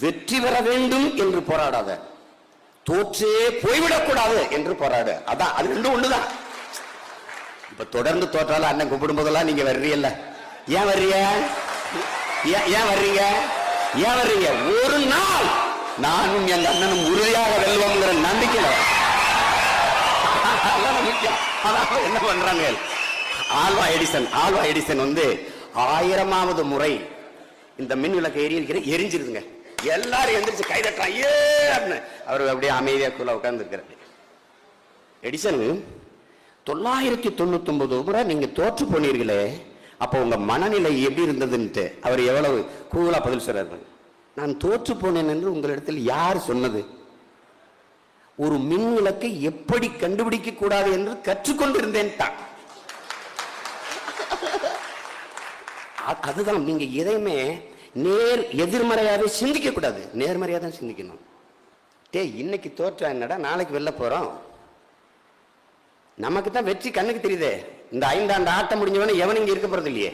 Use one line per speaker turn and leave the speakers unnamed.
வெற்றி பெற வேண்டும் என்று போராடாத. தோற்றே போய்விடக்கூடாது என்று போராடு. அதான் அது ரெண்டும் ஒண்ணுதான். இப்ப தொடர்ந்து தோற்றால அண்ணன் கும்பிடும் போதெல்லாம் நீங்க வர்றீல்ல ஏன் வர்றீங்க? ஏன் ஏன் வர்றீங்க? ஏன் வர்றீங்க? ஒரு நாள் நானும் எங்க அண்ணனும் உறுதியாக வெல்வோம்ங்கிற நம்பிக்கையில என்ன பண்றாங்க? ஆல்வா எடிசன் ஆல்வா எடிசன் வந்து ஆயிரமாவது முறை இந்த மின் விளக்கு எரியிருக்கிற எரிஞ்சிருதுங்க. எல்லாரும் எந்திரிச்சு கை தட்டுறான். ஏ அப்படின்னு. அவர் அப்படியே அமைதியாக குள்ள உட்கார்ந்து இருக்கிறாரு எடிசன் தொள்ளாயிரத்தி தொண்ணூத்தி ஒன்பது முறை நீங்க தோற்று போனீர்களே அப்போ உங்க மனநிலை எப்படி இருந்ததுன்ட்டு அவர் எவ்வளவு கூலா பதில் சொல்றாரு நான் தோற்று போனேன் என்று உங்களிடத்தில் யார் சொன்னது? ஒரு மின் விளக்கை எப்படி கண்டுபிடிக்க கூடாது என்று கற்றுக்கொண்டிருந்தேன் தான். அதுதான் நீங்க எதையுமே நேர் எதிர்மறையாகவே சிந்திக்க கூடாது. தான் சிந்திக்கணும். டேய் இன்னைக்கு தோற்றா என்னடா நாளைக்கு வெளில போகிறோம் நமக்கு தான் வெற்றி கண்ணுக்கு தெரியுதே. இந்த ஐந்தாண்டு ஆட்டம் முடிஞ்சவனே எவன் இங்கே இருக்க போகிறது இல்லையே?